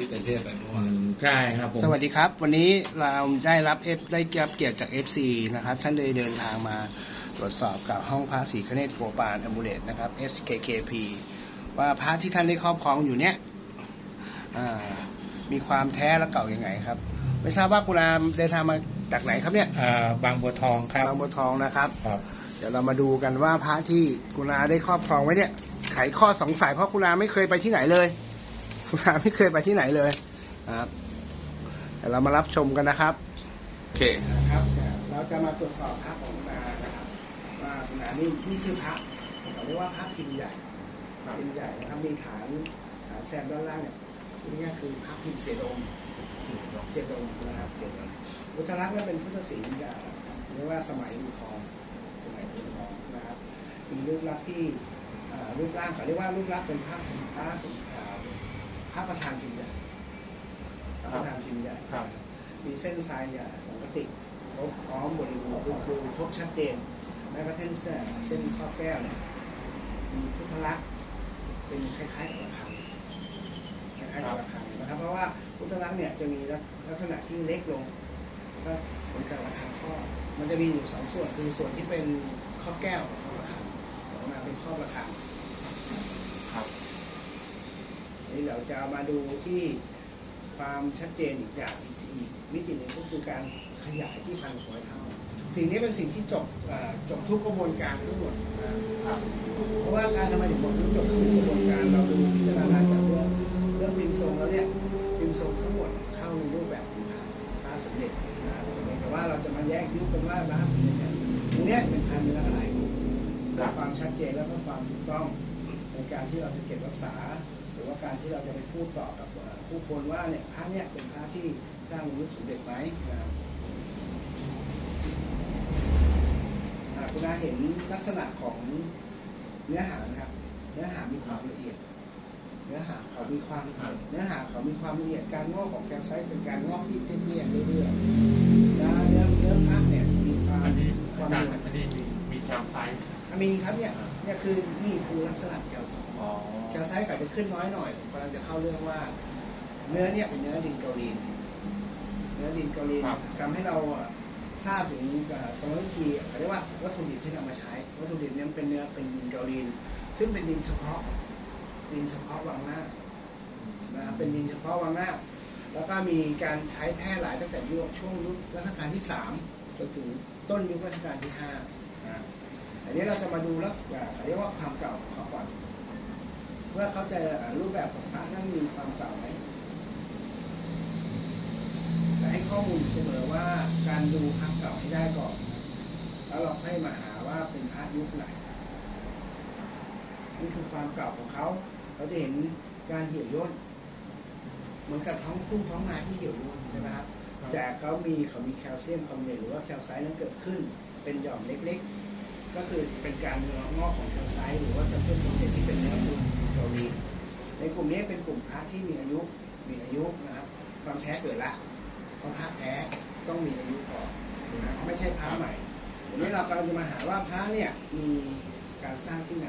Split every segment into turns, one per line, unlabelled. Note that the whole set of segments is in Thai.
ที่ไตรเทพไปเมื่อวาน
ใช่ครับผม
สวัสดีครับ วันนี้เราได้รับเอฟได้รับเกียรติจาก FC นะครับ ท่านได้เดินทางมาตรวจสอบกับห้องพระศรีคเนตโกปานอมูเลตนะครับ SKKP ว่าพระที่ท่านได้ครอบครองอยู่เนี้ยอ่ามีความแท้และเก่ายังไงครับ ไม่ทราบว่าคุณอามเดินทางมาจากไหนครับเนี่ย
อ่าบางบัวทองครับ
บางบัวทองนะครับ
ครับ
เดี๋ยวเรามาดูกันว่าพระที่กุณาได้ครอบครองไว้เนี่ยไขข้อสงสัยเพราะกุณาไม่เคยไปที่ไหนเลย กุณาไม่เคยไปที่ไหนเลยนะครับเดี๋ยวเรามารับชมกันนะครับ
โอเค
นะครับเราจะมาตรวจสอบพระของกุณานะครับว่ากุณานี่นี่คือพระเราเรียกว่าพระพิมพ์ใหญ่พิมพ์ใหญ่นะครับมีฐานฐานแซมด้านล่างเนี่ยนี่ก็คือพระพิมพ์เสดงเสดงนะครับเดี๋ยวนะอุทลักษณ์เนี่ยเป็นพุทธศิลป์อ่าเรียกว่าสมัยอู่ทองสมัยอู่ทองนะครับมีรูปลักษณ์ที่อ่ารูปร่างเขาเรียกว่ารูปลักษณ์เป็นภาพสินค้าสินค้าภาพประธานพิมพ์ใหญ่ภาพประธานพิมพ์ใหญ่
ครับ
มีเส้นทรายอย่างสังกติครบพร้อมบริบูรณ์คือคือครบชัดเจนแม้กระทั่งเส้นข้อแก้วเนี่ยมีพุทธลักษณ์เป็นคล้ายๆกับระฆังคล้ายๆกับระฆังนะครับ เพราะว่าพุทธลักษณ์เนี่ยจะมีลักษณะที่เล็กลงก็เหมือนกับระฆังข้อมันจะมีอยู่สองส่วนคือส่วนที่เป็นข้อแก้วกับข้อระฆังออกมาเป็นข้อระฆัง
ครับ
นี่เราจะมาดูที่ความชัดเจนอีกอย่างอีกมิติหนึ่งก็คือการขยายที่พันหัวเท้าสิ่งนี้เป็นสิ่งที่จบจบทุกกระบวนการทั้งหมดนะครับเพราะว่าการทำไมถึงบอกว่าจบทุกกระบวนการเราดูพิจารณาจากเรื่องเรื่องพิมพ์ทรงแล้วเนี่ยพิมพ์ทรงทั้งหมดเข้าในรูปแบบของพระสมเด็จนะครับแต่ว่าเราจะมาแยกยุคกันว่าพระสมเด็จเนี่ยตรงนี้เป็นพันเนื้ออะไรความชัดเจนและก็ความถูกต้องในการที่เราจะเก็บรักษา รือว่าการที่เราจะไปพูดต่อกับเอ่อผู้คนว่าเนี่ยพระเนี่ยเป็นพระที่สร้างในยุคสมเด็จไหมนะครับอ่าคุณอาเห็นลักษณะของเนื้อหานะครับ เนื้อหามีความละเอียด เนื้อหาเขามีความละเอียดเนื้อหาเขามีความละเอียดการงอกของแคลไซต์เป็นการงอกที่เตี้ยๆเรื่อยๆแล้วเนื้อเนื้อพระเนี่ยมีความ
อันนี้
ควา
อามจารย์
ละเอียด
อันนี้มีมีแคมไซส์
อะ มีครับเนี่ยเนี่ยคือนี่คือลักษณะแคลไซต์
อ๋อ
แคลไซต์ก็จะขึ้นน้อยหน่อยผมกำลังจะเข้าเรื่องว่า เนื้อเนี่ยเป็นเนื้อดินเกาหลีนเนื้อดินเกาหลีนทำให้เราอะทราบถึงเอ่อกรรมวิธีเขาเรียกว่าวัตถุดิบที่นำมาใช้ วัตถุดิบเนี้เป็นเนื้อเป็นดินเกาหลีนซึ่งเป็นดินเฉพาะ ดินเฉพาะวังหน้านะครับเป็นดินเฉพาะวังหน้า แล้วก็มีการใช้แพร่หลายตั้งแต่ยุคช่วงยุครัชกาลที่สามจนถึงต้นยุครัชกาลที่ห้านะ อันนี้เราจะมาดูลักษณะเขาเรียกว่าความเก่าของเขาก่อนเพื่อเขาใจะรูปแบบของพระนั้นมีความเก่าไหมแต่ให้ข้อมูลเสมอว่าการดูพระเก่าให้ได้ก่อนแล้วเราค่อยมาหาว่าเป็นพระยุคไหนนี่คือความเก่าของเขา เราจะเห็นการเหี่ยวย่นเหมือนกับท้องทุ่งท้องนาที่เหี่ยวย่นใช่ไหมครับแต่เขามีเขามีแคลเซียมคอมเนตหรือว่าแคลไซต์นั้นเกิดขึ้น เป็นหย่อมเล็กๆ ก็คือเป็นการงอกของแคลไซต์หรือว่าแคลเซียมคอมเนตที่เป็นเนื้อปูนเกาหลีในกลุ่มนี้เป็นกลุ่มพระที่มีอายุมีอายุนะครับความแท้เกิดละเพราะพระแท้ต้องมีอายุก่อนนะไม่ใช่พระใหม่วันนี้เรากำลังจะมาหาว่าพระเนี่ยมีการสร้างที่ไหน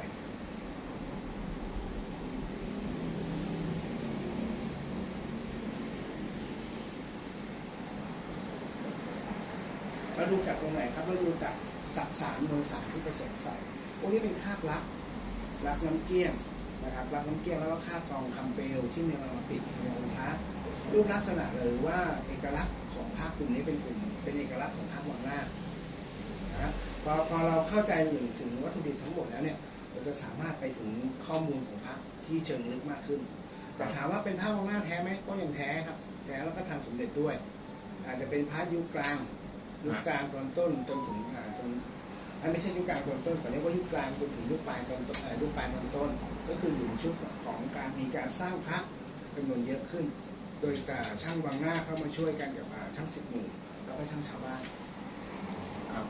เราดูจากตรงไหนครับเราดูจาก สักสารมวลสารที่ผสมใส่พวกนี้เป็นคาบลักลักน้ำเกลี้ยงนะครับลักน้ำเกลี้ยงแล้วก็คาบทองคำเปลวที่มีเราติดในองค์พระรูปลักษณะเลยว่าเอกลักษณ์ของพระกลุ่มนี้เป็นกลุ่มเป็นเอกลักษณ์ของพระวังหน้านะพอพอเราเข้าใจถึงถึงวัตถุดิบทั้งหมดแล้วเนี่ยเราจะสามารถไปถึงข้อมูลของพระที่เชิงลึกมากขึ้นแต่ถามว่าเป็นพระวังหน้าแท้ไหมก็ยังแท้ครับแท้แล้วก็ทำสมเด็จด้วย อาจจะเป็นพระยุคกลาง ยุคกลางตอนต้นจนถึงอ่าจนอ่าไม่ใช่ยุคกลางตอนต้นขอเรียกว่ายุคกลางจนถึงยุคปลายตอนต้นเอ่อยุคปลายตอนต้น ก็คืออยู่ในชุดของการมีการสร้างพระจำนวนเยอะขึ้น โดยการช่างวังหน้าเข้ามาช่วยกันกับอ่าช่างสิบหมู่แล้วก็ช่างชาวบ้าน
ครับ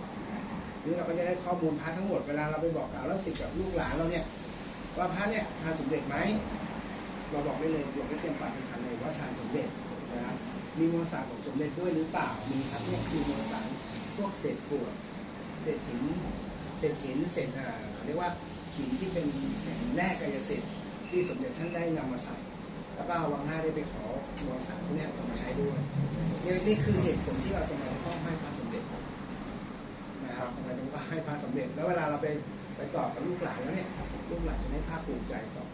นี่เราก็จะได้ข้อมูลพระทั้งหมดเวลาเราไปบอกกล่าวแล้วสิทธิ์กับลูกหลานเราเนี่ยว่าพระเนี่ยทานสมเด็จไหมเราบอกได้เลยบอกได้เต็มปากเต็มคำเลยว่าทานสมเด็จนะครับ มีมวลสารของสมเด็จด้วยหรือเปล่า มีครับเนี่ยคือมวลสารพวกเศษกรวดเศษหินเศษหินเศษอ่าเขาเรียกว่าหินที่เป็นแร่กายสิทธิ์ที่สมเด็จท่านได้นำมาใส่แล้วก็วังหน้าได้ไปขอมวลสารพวกนี้เอามาใช้ด้วยนี่นี่คือเหตุผลที่เราจะมาต้องให้พระสมเด็จนะครับทำไมถึงต้องให้พระสมเด็จ แล้วเวลาเราไปไปตอบกับลูกหลานแล้วเนี่ยลูกหลานจะได้ภาคภูมิใจต่อ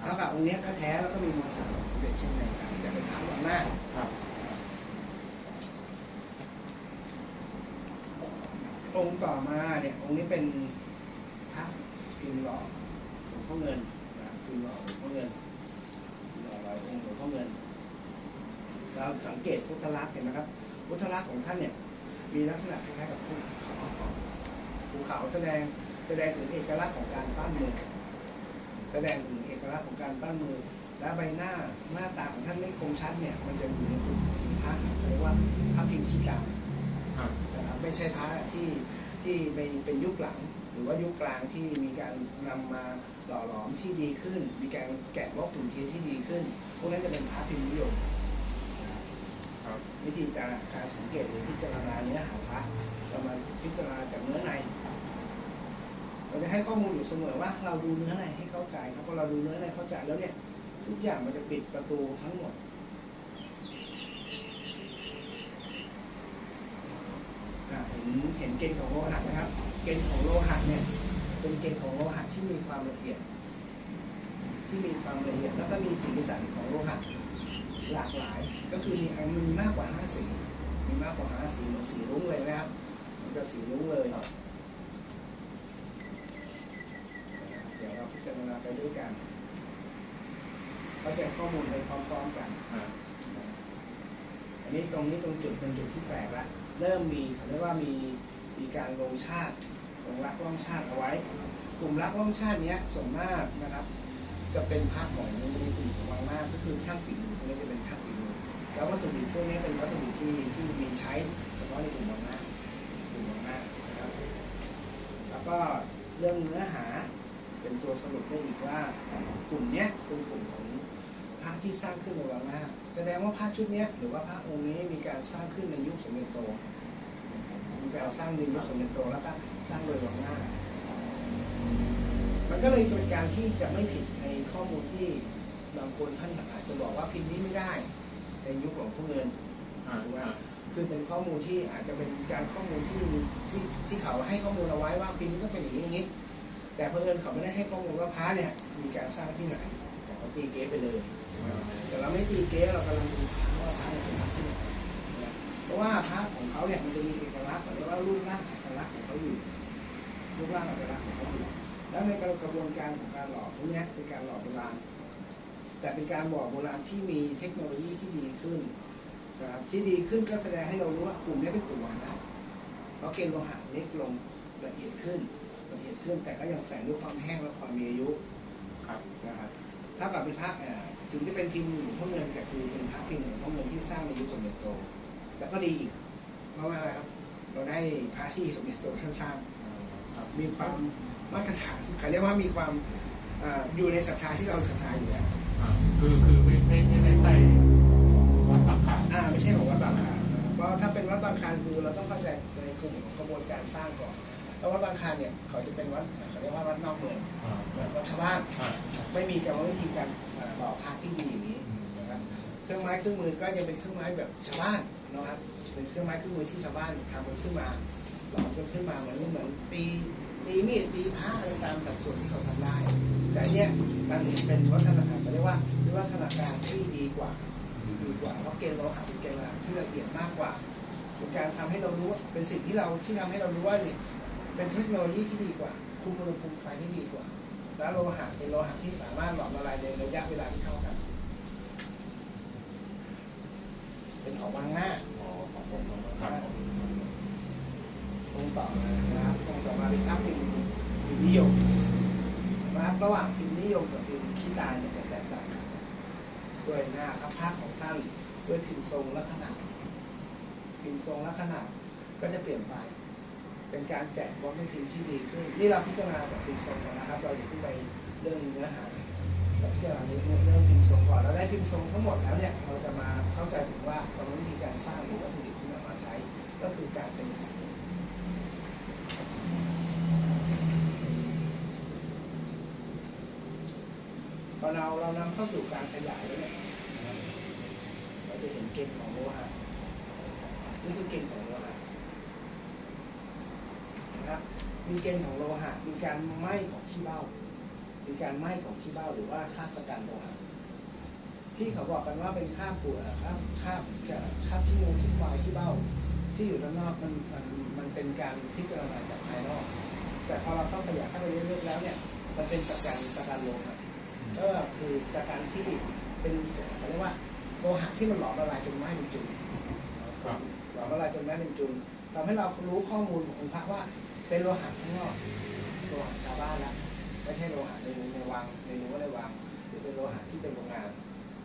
เท่ากับองค์เนี้ยก็แท้แล้วก็มีมวลสารของสมเด็จเช่นเดียวกันจะเป็นพระวังหน้า
ครับ
องค์ต่อมาเนี่ยองค์นี้เป็นพระพิมพ์หล่อหลวงพ่อเงินนะครับพิมพ์หล่อหลวงพ่อเงินหล่อหลายองค์หลวงพ่อเงินเราสังเกตพุทธลักษณ์เห็นไหมครับพุทธลักษณ์ของท่านเนี่ย มีลักษณะคล้ายๆกับภูเขาภูเขาแสดงแสดงถึงเอกลักษณ์ของการปั้นมือ แสดงถึงเอกลักษณ์ของการปั้นมือ และใบหน้าหน้าตาของท่านไม่คมชัดเนี่ย มันจะอยู่ในกลุ่มพระเรียกว่าพระพิมพ์ขี้ตา
ครับ
นะครับไม่ใช่พระที่ที่เป็นเป็นยุคหลัง หรือว่ายุคกลางที่มีการนำมาหล่อหลอมที่ดีขึ้น มีการแกะบล็อกถุนเทียนที่ดีขึ้น พวกนั้นจะเป็นพระพิมพ์นิยมนะครับ
ครับ
วิธีการการสังเกตหรือพิจารณาเนื้อหาพระเรามาพิจารณาจากเนื้อใน เราจะให้ข้อมูลอยู่เสมอว่า เราดูเนื้อในให้เข้าใจครับพอเราดูเนื้อในเข้าใจแล้วเนี่ย ทุกอย่างมันจะปิดประตูทั้งหมดเห็นเห็นเกณฑ์ของโลหะนะครับ เกณฑ์ของโลหะเนี่ย เป็นเกณฑ์ของโลหะที่มีความละเอียด ที่มีความละเอียด แล้วก็มีสีสันของโลหะหลากหลาย ก็คือมีอันมีมากกว่าห้าสี มีมากกว่าห้าสีเหมันสีรุ้งเลยนะครับมันจะสีรุ้งเลย เดี๋ยวเรา พิจารณาไปด้วยกันเข้าใจข้อมูลไปพร้อมๆกัน
อ่า
อันนี้ตรงนี้ตรงจุดเป็นจุดที่แปลกละ เริ่มมีเขาเรียกว่ามีมีการลงชาติลงรักล่องชาติเอาไว้ กลุ่มรักล่องชาติเนี้ยส่วนมากนะครับ จะเป็นพรรคของในกลุ่มของวังมากก็คือช่างฝีมือพวกนี้จะเป็นช่างฝีมือแล้ววัตถุดิบพวกนี้เป็นวัตถุดิบที่ที่มีใช้เฉพาะในกลุ่มวังมากกลุ่มวังมากนะครับ แล้วก็เรื่องเนื้อหา เป็นตัวสรุปได้อีกว่ากลุ่มเนี้ยเป็นกลุ่มของพระที่สร้างขึ้นในวังหน้าแสดงว่าพระชุดเนี้ยหรือว่าพระองค์นี้มีการสร้างขึ้นในยุคสมเด็จโตมีการสร้างในยุคสมเด็จโตแล้วก็สร้างโดยวังหน้า มันก็เลยเป็นการที่จะไม่ผิดในข้อมูลที่บางคนท่านอาจจะบอกว่าพิมพ์นี้ไม่ได้ในยุคของพวกเงิน
อ่า
คือเป็นข้อมูลที่อาจจะเป็นการข้อมูลที่ที่ที่เขาให้ข้อมูลเอาไว้ว่าพิมพ์นี้ต้องเป็นอย่างนี้อย่างนี้ แต่เพื่อนเขาไม่ได้ให้ข้อมูลว่าพระเนี่ยมีการสร้างที่ไหนแต่เขาตีเก๊ไปเลยแต่เราไม่ตีเก๊เรากำลังดูว่าพระเนี่ยเป็นพระที่ไหนเพราะว่าพระของเขาเนี่ยมันจะมีเอกลักษณ์หรือว่ารูปร่างอัตลักษณ์ของเขาอยู่รูปร่างอัตลักษณ์ของเขาอยู่แล้วในกระบวนการของการหล่อพวกเนี้ยเป็นการหล่อโบราณ แต่เป็นการหล่อโบราณที่มีเทคโนโลยีที่ดีขึ้นนะครับที่ดีขึ้นก็แสดงให้เรารู้ว่ากลุ่มนี้เป็นกลุ่มวังนะเพราะเกณฑ์โลหะเล็กลงละเอียดขึ้น ละเอียดขึ้นแต่ก็ยังแฝงด้วยความแห้งและความมีอายุ
ครับ
นะครับถ้ากับเป็นพระเอ่อถึงจะเป็นพิมพ์หลวงพ่อเงินแต่คือเป็นพระพิมพ์หลวงพ่อเงินที่สร้างในยุคสมเด็จโต แต่ก็ดีอีกเพราะว่าอะไรครับ เราได้พระที่สมเด็จโตท่านสร้าง
ครับ
มีความมาตรฐานเขาเรียกว่ามีความเอ่ออยู่ในศรัทธาที่เราศรัทธาอยู่แล้ว
อ่าคือคือไม่ไม่ไม่ได้ใส่วัดตักขาด
อ่าไม่ใช่ของวัดบางคลานนะครับเพราะถ้าเป็นวัดบางคลานคือเราต้องเข้าใจในกลุ่มของกระบวนการสร้างก่อน แล้ววัดบางคลานเนี่ยเขาจะเป็นวัดเขาเรียกว่าวัดนอกเมือง
อ่า
แบบวัดชาวบ้าน
อ่า
ไม่มีกรรมวิธีการเอ่อหล่อพระที่ดีอย่างนี้นะครับเครื่องไม้เครื่องมือก็ยังเป็นเครื่องไม้แบบชาวบ้านนะครับเป็นเครื่องไม้เครื่องมือที่ชาวบ้านทำมันขึ้นมาหล่อมันขึ้นมาเหมือนเหมือนตีตีมีดตีผ้าอะไรตามสัดส่วนที่เขาทำได้ แต่อันเนี้ยมันเป็นวัฒนธรรมเขาเรียกว่าวิวัฒนาการที่ดีกว่าดีกว่าเพราะเกณฑ์โลหะเป็นเกณฑ์โลหะที่ละเอียดมากกว่าเป็นการทำให้เรารู้ว่าเป็นสิ่งที่เราที่ทำให้เรารู้ว่าเนี่ย เป็นเทคโนโลยีที่ดีกว่า คุมอุณหภูมิไฟที่ดีกว่า แล้วโลหะเป็นโลหะที่สามารถหลอมละลายในระยะเวลาที่เท่ากัน เป็นของวางหน้า
อ๋อของผมครับผม
องต่อมานะครับองต่อมาเป็นภาพพิมพ์พิมพ์นิยมนะครับระหว่างพิมพ์นิยมกับพิมพ์ขี้ตายเนี่ยจะแตกต่างกันด้วยหน้าพระพักตร์ของท่านด้วยพิมพ์ทรงและขนาดพิมพ์ทรงและขนาดก็จะเปลี่ยนไป เป็นการแกะบล็อกด้วยพิมพ์ที่ดีขึ้นนี่เราพิจารณาจากพิมพ์ทรงก่อนนะครับ เราอย่าเพิ่งไปเรื่องเนื้อหาเราพิจารณาเรื่องเรื่องพิมพ์ทรงก่อนเราได้พิมพ์ทรงทั้งหมดแล้วเนี่ยเราจะมาเข้าใจถึงว่ากรรมวิธีการสร้างหรือวัตถุดิบที่นำมาใช้ ก็คือการเป็นพอเราเรานำเข้าสู่การขยายแล้วเนี่ยเราจะเห็นเกณฑ์ของโลหะนี่คือเกณฑ์ของโลหะ นะครับ มีเกณฑ์ของโลหะ มีการไหม้ของขี้เบ้า มีการไหม้ของขี้เบ้าหรือว่าคราบตะกันโลหะ ที่เขาบอกกันว่าเป็นคราบปูคราบคราบคราบขี้งูขี้ควายขี้เบ้า ที่อยู่ด้านนอกมันมันมันเป็นการพิจารณาจากภายนอก แต่พอเราเข้าขยายเข้าไปเรื่อยๆแล้วเนี่ย มันเป็นตะการตะการโลหะ ก็คือตะการที่เป็นเขาเรียกว่าโลหะที่มันหลอมละลายจนไหม้เป็นจุน
ครับ
หลอมละลายจนไหม้เป็นจุนทำให้เรารู้ข้อมูลขององค์พระว่า เป็นโลหะข้างนอกโลหะชาวบ้านแล้วไม่ใช่โลหะในในวังในรั้วในวังหรือเป็นโลหะที่เป็นโรงงาน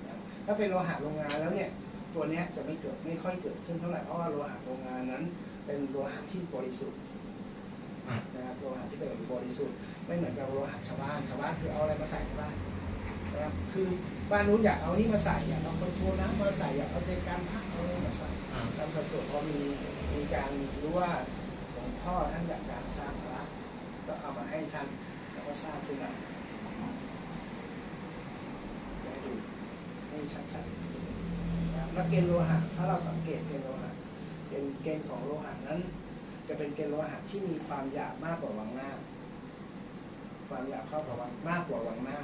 นะถ้าเป็นโลหะโรงงานแล้วเนี่ยตัวเนี้ยจะไม่เกิดไม่ค่อยเกิดขึ้นเท่าไหร่เพราะว่าโลหะโรงงานนั้น เป็นโลหะที่บริสุทธิ์
อ่า
นะครับโลหะที่เป็นบริสุทธิ์ไม่เหมือนกับโลหะชาวบ้านชาวบ้านคือเอาอะไรมาใส่ก็ได้นะครับคือบ้านนู้นอยากเอานี่มาใส่อยากเอาคอนโทรลน้ำมาใส่อยากเอาใจการพักเอาอะไรมาใส่
อ่า
ตามสัดส่วนพอมีมีการรู้ว่าห ลวงพ่อท่านอยากการสร้างพระก็เอามาให้ท่านแล้วก็สร้างขึ้นมาให้ดูให้ชัดๆนะครับแล้วเกณฑ์โลหะถ้าเราสังเกตเกณฑ์โลหะเกณฑ์เกณฑ์ของโลหะนั้น จะเป็นเกณฑ์โลหะที่มีความหยาบมากกว่าวังหน้า ความหยาบเข้ากับวังมากกว่าวังหน้า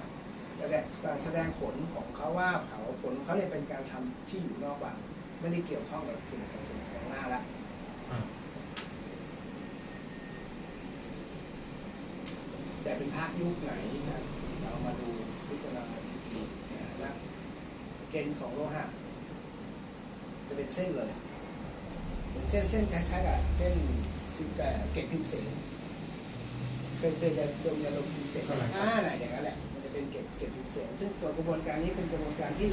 แต่แบบการแสดงผลของเขาว่าเขาผลเขาเนี่ยเป็นการทำที่อยู่นอกวังไม่ได้เกี่ยวข้องกับสิ่งศักดิ์สิทธิ์ของหน้าละ
อ่า
แต่เป็นพระยุคไหนนะเรามาดูพิจารณาอีกทีนะนะเกณฑ์ของโลหะจะเป็นเส้นเลยเป็นเส้นเส้นคล้ายๆกับเส้นคือเกล็ดพิมพ์เสนเคยเคยจะดมยาดมพิมพ์เสนอ่าน่ะอย่างนั้นแหละมันจะเป็นเกล็ดเกล็ดพิมพ์เสนซึ่งตัวกระบวนการนี้เป็นกระบวนการที่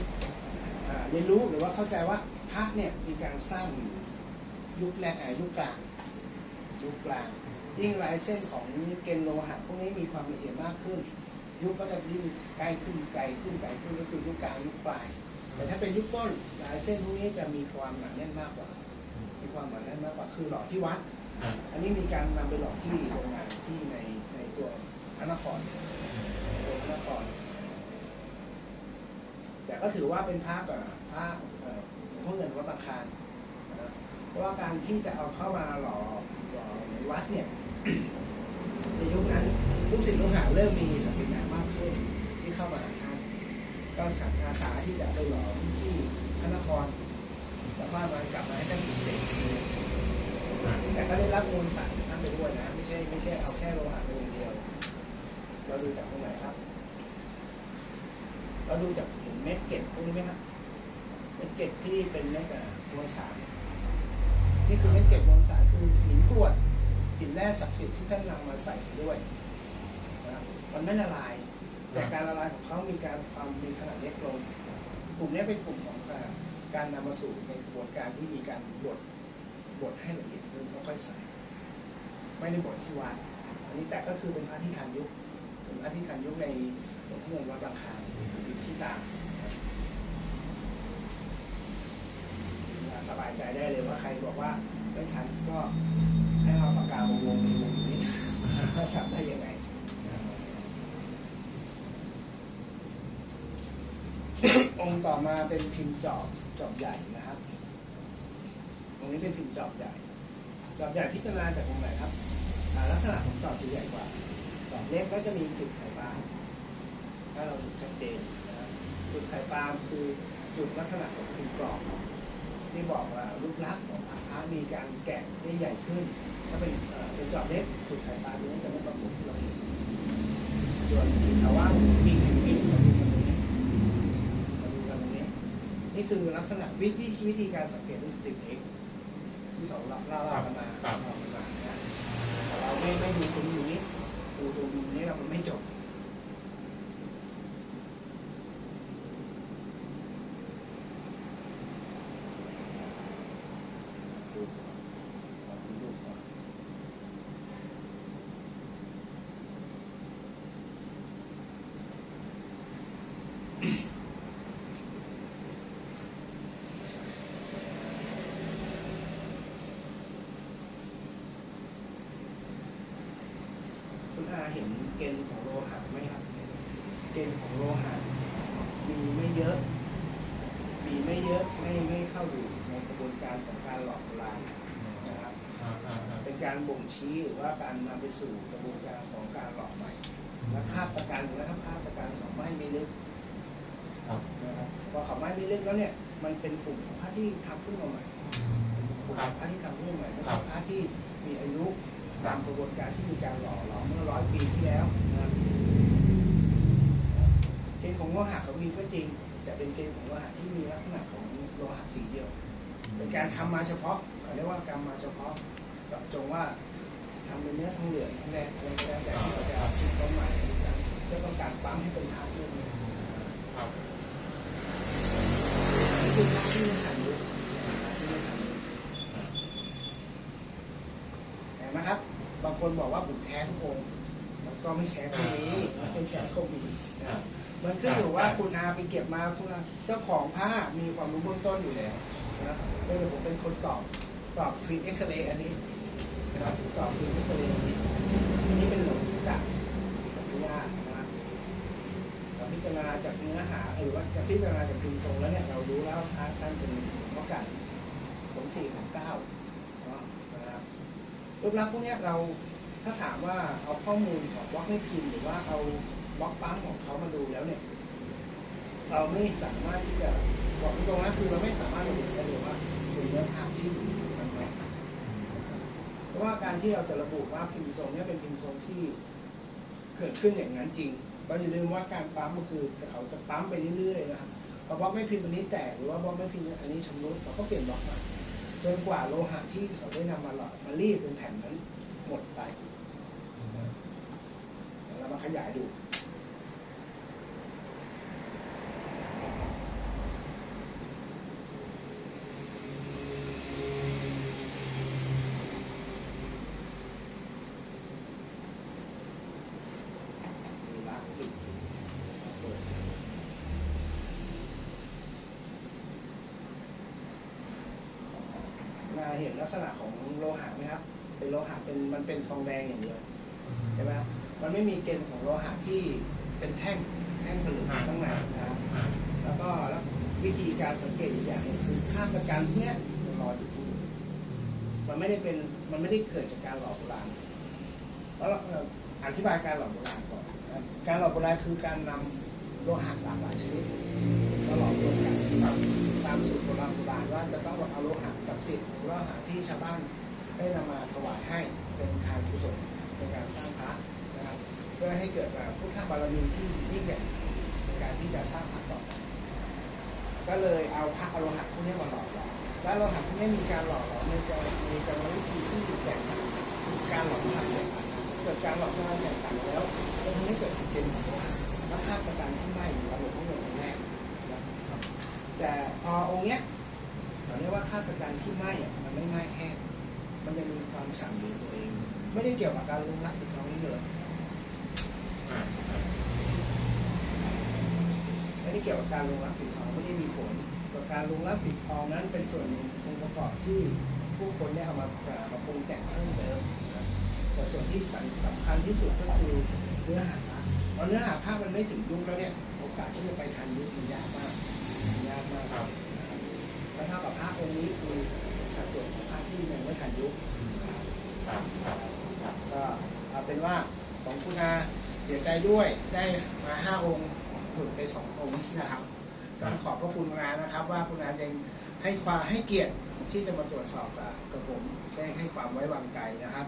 อ่าเรียนรู้หรือว่าเข้าใจว่าพระเนี่ยมีการสร้างอยู่ยุคแรกอ่ายุคกลางยุคกลาง ยิ่งลายเส้นของเกณฑ์โลหะพวกนี้มีความละเอียดมากขึ้น ยุคก็จะยิ่งใกล้ขึ้นไกลขึ้นไกลขึ้นก็คือยุคกลางยุคปลาย แต่ถ้าเป็นยุคต้นลายเส้นพวกนี้จะมีความหนาแน่นมากกว่า มีความหนาแน่นมากกว่าคือหล่อที่วัด
อั
นนี้มีการนำไปหล่อที่โรงงานที่ในในตัวพระนครตัวพระนคร แต่ก็ถือว่าเป็นพระกับพระเอ่อหลวงเงินวัดบางคารนะเพราะว่าการที่จะเอาเข้ามาหล่อหล่อในวัดเนี่ย ในยุคนั้นลูกศิษย์ลูกหาเริ่มมีสติปัญญามากขึ้นที่เข้ามาหาท่านก็สัตอาสาที่จะไปหล่อที่พระนครแล้วก็มากลับมาให้ท่านเสกอีกทีแต่ก็ได้รับมวลสารท่านไปด้วยนะ ไม่ใช่ไม่ใช่เอาแค่โลหะไปอย่างเดียว เราดูจากตรงไหนครับ เราดูจากเห็นเม็ดเกล็ดพวกนี้ไหมครับเม็ดเกล็ดที่เป็นเม็ดมวลสารนี่คือเม็ดเกล็ดมวลสารคือหินกรวด หินแร่ศักดิ์สิทธิ์ที่ท่านนำมาใส่ด้วยนะครับมันไม่ละลาย แต่การละลายของเขามีการความมีขนาดเล็กลง กลุ่มนี้เป็นกลุ่มของการการนำมาสู่ในกระบวนการที่มีการบดบดให้ละเอียดขึ้นแล้วค่อยใส่ ไม่ได้บดที่วัดอันนี้แต่ก็คือเป็นพระที่ทันยุคเป็นพระที่ทันยุคในหลวงพ่อเงินวัดบางคานอยู่ที่ตามสบายใจได้เลยว่าใครบอกว่าไม่ทันก็ ให้เอาปากกามาวงในวงนี้ถ้าจำได้ยังไงองค์ต่อมาเป็นพิมพ์จอบจอบใหญ่นะครับตรงนี้เป็นพิมพ์จอบใหญ่จอบใหญ่พิจารณาจากตรงไหนครับลักษณะของจอบจะใหญ่กว่าจอบเล็กก็จะมีจุดไข่ปลาถ้าเราดูชัดเจนนะครับจุดไข่ปลาคือจุดลักษณะของพิมพ์กรอบที่บอกว่ารูปลักษณ์ของพระมีการแกะได้ใหญ่ขึ้น ถ้าเป็นเป็นจอบเล็กถูดไข่ปลาดูจะไม่ปรากฏเราเห็นส่วนที่เขาว่ามีมีเขาดูกันตรงนี้มาดูกันตรงนี้ นี่คือลักษณะวิธีวิธีการสังเกตด้วยสติเอกที่เราเล่าเล่ากันมาเล่ากันมานะแต่เราไม่ไม่ดูตรงนี้นี้ดูตรงนี้เรามันไม่จบดูก่อนลองดูก่อนคุณอาเห็นเกณฑ์ของโลหะไหมครับ เกณฑ์ของโลหะ เยอะไม่ไม่เข้าอยู่ในกระบวนการของการหลอกโบราณนะครับ
อ่าอ่าอ่า
เป็นการบ่งชี้หรือว่าการนำไปสู่กระบวนการของการหลอกใหม่และคาบประกันนะครับคาบประกันของไม้ไม่ลึก
ครับ
นะครับพอเขาไม้ไม่ลึกแล้วเนี่ยมันเป็นกลุ่มของพระที่ทำขึ้นมาใหม่กลุ่ม
ครับ
พระที่ทำขึ้นมาใหม่ไม่
ครั
ใช่
บ
พระที่มีอายุ
ครั
ตา
บ
มกระบวนการที่มีการหล่อหลอมเมื่อร้อยปีที่แล้วนะครับเกณฑ์ ของโลหะเขามีก็จริง แต่เป็นเกณฑ์ของโลหะที่มีลักษณะของโลหะสีเดียว เป็นการทำมาเฉพาะเขาเรียกว่ากรรมมาเฉพาะเจาะจงว่าทำเป็นเนื้อทองเหลืองทองแดงอะไรก็แล้วแต่ที่เขาจะเอาคิดต้นใหม่เพื่อต้องการปั๊มให้เป็นฐานรูปนี้
ครับ
นี่คือภาพที่ไม่ทันยุคที่ไม่ทันยุคเห็นไหมครับ บางคนบอกว่าผมแท้ทุกองค์มันก็ไม่แท้ตรงนี้มันเป็นแท้โควิดนะ มันขึ้นอยู่ว่าคุณอาไปเก็บมาคุณอาเจ้าของผ้ามีความรู้เบื้องต้นอยู่แล้วนะครับเดี๋ยวผมเป็นคนตอบตอบฟรีเอ็กซเรย์อันนี้นะครับตอบฟรีเอ็กซเรย์อันนี้อันนี้เป็นหลวงจักรกับพิยานะครับเราพิจารณาจากเนื้อหาหรือว่าจะพิจารณาจากพิมพ์ทรงแล้วเนี่ยเรารู้แล้วท่านท่านเป็นหมอกันผลสี่ของเก้าเนาะนะครับรูปลักษณ์พวกเนี้ยเราถ้าถามว่าเอาข้อมูลของบล็อกไม่พิมพ์หรือว่าเอา บล็อกปั๊มของเขามาดูแล้วเนี่ย เราไม่สามารถที่จะบอกตรงๆนะคือเราไม่สามารถระบุได้เลยว่าเป็นเนื้อผ้าที่มันไหมเพราะว่าการที่เราจะระบุว่าพิมพ์ทรงเนี้เป็นพิมพ์ทรงที่เกิดขึ้นอย่างนั้นจริงเราอย่าลืมว่าการปั๊มก็คือเขาจะปั๊มไปเรื่อยๆนะครับพอบล็อกไม่พิมพ์อันนี้แตกหรือว่าบล็อกไม่พิมพ์อันนี้ชำรุดเขาก็เปลี่ยนบล็อกใหม่จนกว่าโลหะที่เขาได้นำมาหล่อมารีดเป็นแผ่นนั้นหมดไปเรามาขยายดู มีรักอีกเปิดมาเห็นลั กษณะของโลหะไหมครับ เป็นโลหะเป็นมันเป็นทองแดงอย่างเดียวใช่ไหมครับมันไม่มีเกณฑ์ของโลหะที่เป็นแท่งแท่งผลึกอยู่ข้างในนะครับ
อ่า
แล้วก็วิธีการสังเกตอีกอย่างหนึงคือค่าประกันเนี้ยมันลอยอยู่ที่นี่มันไม่ได้เป็นมันไม่ได้เกิดจากการหลอกโบราณแล้วเราเอ่ออธิบายการหลอกโบราณก่อนนะครับการหลอกโบราณคือการนำโลหะหลากหลายชนิดมาหลอกลวงกันครับ ตามสูตรโบราณโบราณว่าจะต้องเอาโลหะศักดิ์สิทธิ์หรือโลหะที่ชาวบ้านได้นำมาถวายให้เป็นทานกุศลในการสร้างพระนะครับเพื่อให้เกิดแบบพุทธบารมีที่ยิ่งใหญ่ในการที่จะสร้างพระต่อก็เลยเอาพระอโลหะพวกนี้มาหล่อหลอมและโลหะพวกนี้มีการหล่อหลอมในกรในกรรมวิธีที่แตกต่างการหล่อพระแตกต่างเกิดการหล่อพระแตกต่างแล้วก็ทำให้เกิดเป็นโลหะและค่าประกันที่ไม่อยู่ระบบของเงินแรกนะครับ แต่พอองค์เนี้ยเราเรียกว่าค่าประกันที่ไหม้อะมันไม่ไหม้แห้งมันยังมีความฉ่ำอยู่ในตัวเอง ไม่ได้เกี่ยวกับการลงรักปิดทองนี้เลยไม่ได้เกี่ยวกับการลงรับปิดทองไม่ได้มีผลกับการลงรับปิดทองนั้นเป็นส่วนหนึ่งองค์ประกอบที่ผู้คนได้เอามาอ่ามาปรุงแต่งเพิ่มเติมนะครับแต่ส่วนที่สำสำคัญที่สุดก็คือเนื้อหาพอเนื้อหาภาพมันไม่ถึงยุคแล้วเนี่ยโอกาสที่จะไปทันยุคมันยากมาก ยากมาก
ครับ
นะครับแล้วเท่ากับพระองค์นี้คือสัดส่วนของพระที่ยังไม่ทันยุคนะครับ
ครับครับครับ
ก็เอาเป็นว่าของคุณอาเสียใจด้วยได้มาห้าองค์หลุดไปสององค์นะครับต้องขอบพระคุณคุณอานะครับ ว่าคุณอายังให้ความให้เกียรติที่จะมาตรวจสอบกับกับผมได้ให้ความไว้วางใจนะครับ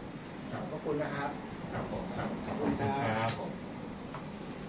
ขอบพระคุณนะครับ
ครับผมครับ
ขอบคุณครับ
ครับผม